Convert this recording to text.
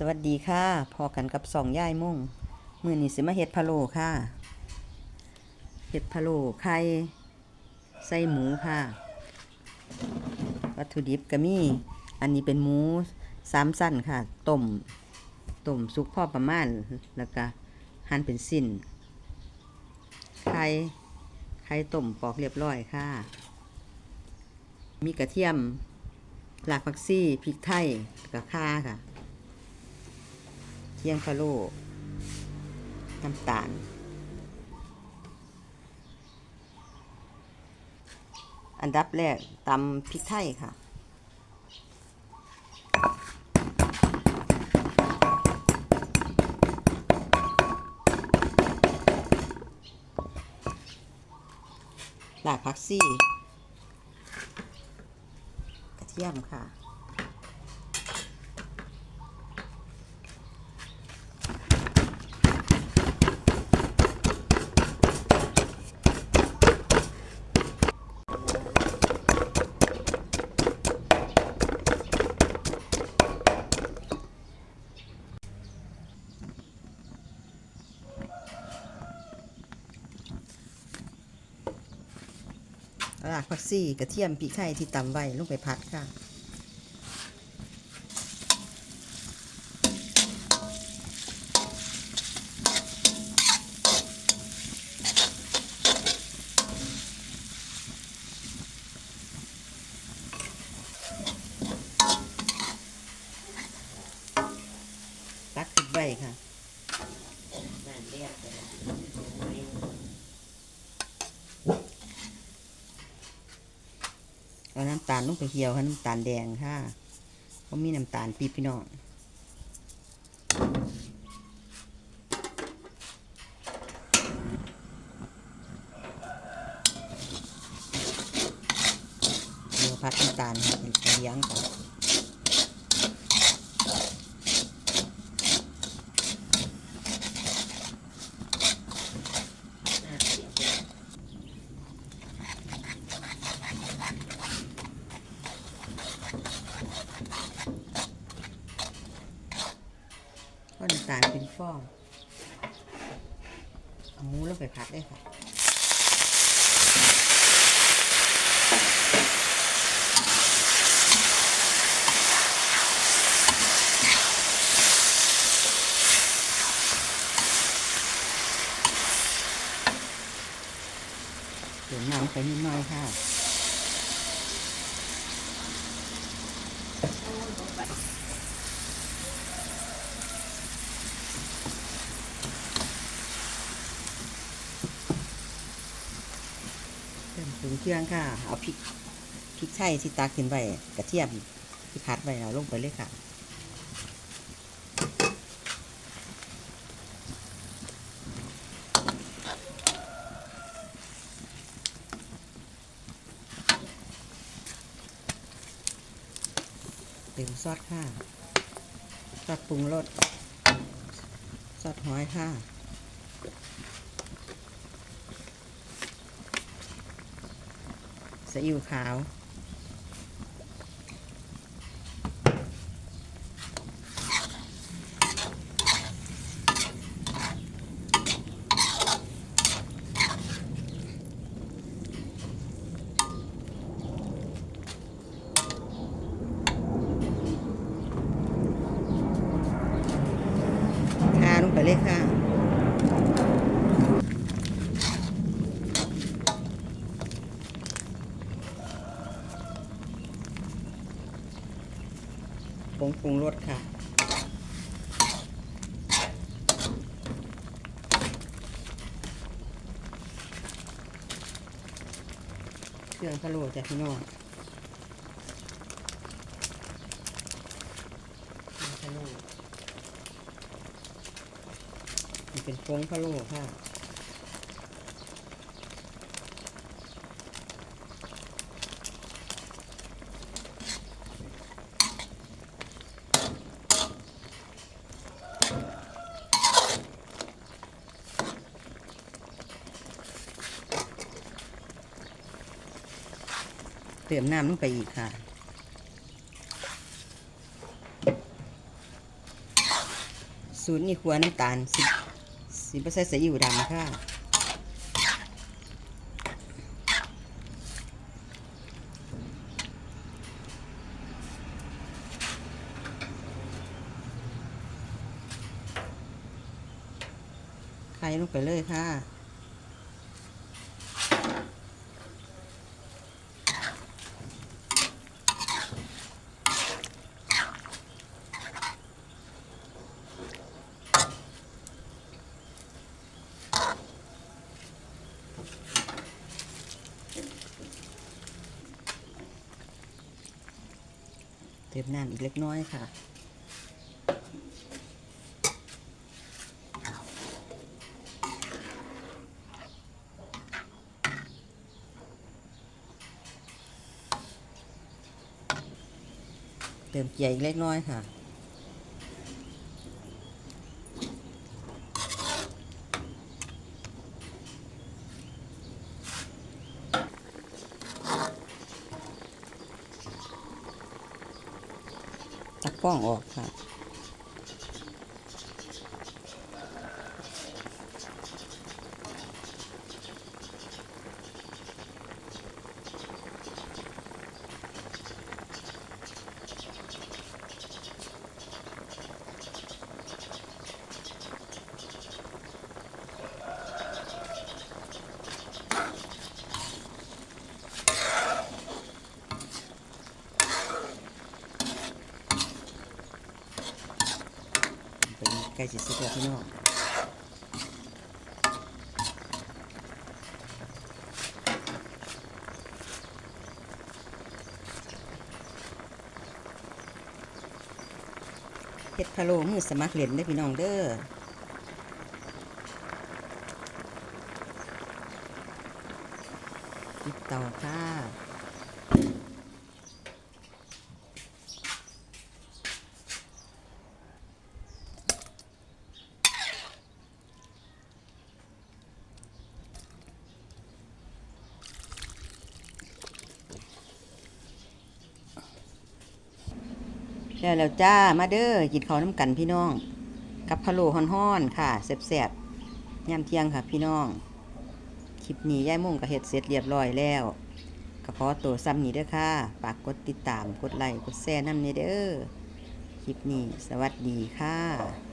สวัสดีค่ะ พอกันกับสองย่ายมุ่งมือนี้สิมาเฮ็ดพะโล้ค่ะเฮ็ดพะโล้ไข่ใส่หมูค่ะ วัตถุดิบก็มีอันนี้เป็นหมูสามสั้นค่ะต้มต้มสุกพอประมาณแล้วก็หั่นเป็นสิ้นไข่ไข่ต้มปอกเรียบร้อยค่ะ มีกระเทียมหลากผักซี่พริกไทยแล้วก็ข่าค่ะ เทียงพะโลน้ำตาล อันดับแรกตำพริกไทยค่ะหลากผักซี่กระเทียมค่ะากผักซี่กระเทียมพริกไทยที่ตำไว้ลงไปผัดค่ะ ตักขึ้นไว้ค่ะ เอาน้ำตาลลงไปเหี่ยวค่ะน้ำตาลแดงค่ะเพราะมีน้ำตาลปีบพี่น้องเดี๋ยวพัดน้ำตาลค่ะเป็นเลี้ยงก่อนก็น้ำตาลเป็นฟองเอาหมูลงไปพัดได้ค่ะเดี๋ยวน้ำไปนิดหน่อยค่ะ เเครื่องค่ะ เอาพริกพริกไทยที่ตาขึ้นไว้กระเทียมที่พัดไว้เราลงไปเลยค่ะเติมซอสค่ะซอสปรุงรสซอสหอยค่ะ ซีอิ๊วขาวทาลงไปเลยค่ะ ผงปรุงรสค่ะ เครื่องพะโล้จากพี่น้องพะโล้มันเป็นฟงพะโล้ค่ะ เติมน้ำลงไปอีกค่ะ สูตรนี่ขัวน้ำตาลสิสิบ่ใส่ซีอิ๊วดำค่ะไข่ลงไปเลยค่ะ เติมน้ำอีกเล็กน้อยค่ะ เติมเกลืออีกเล็กน้อยค่ะ ตักป้องออกค่ะ ไก่สิสุกแล้วพี่น้องเฮ็ดพะโล้มือสมัครเล่นได้พี่น้องเด้อติดเตาค่ะ แล้วแล้วจ้ามาเด้อกินข้าวน้ำกันพี่น้อง กับพะโล้ฮ้อนๆค่ะแซ่บๆยามเที่ยงค่ะพี่น้องคลิปนี้ย่ายมุ่งกับเห็ดเสร็จเรียบร้อยแล้วก็ขอตัวซ้ำนี้ด้วยค่ะฝากกดติดตามกดไลค์กดแชร์น้ำนี้เด้อคลิปนี้สวัสดีค่ะ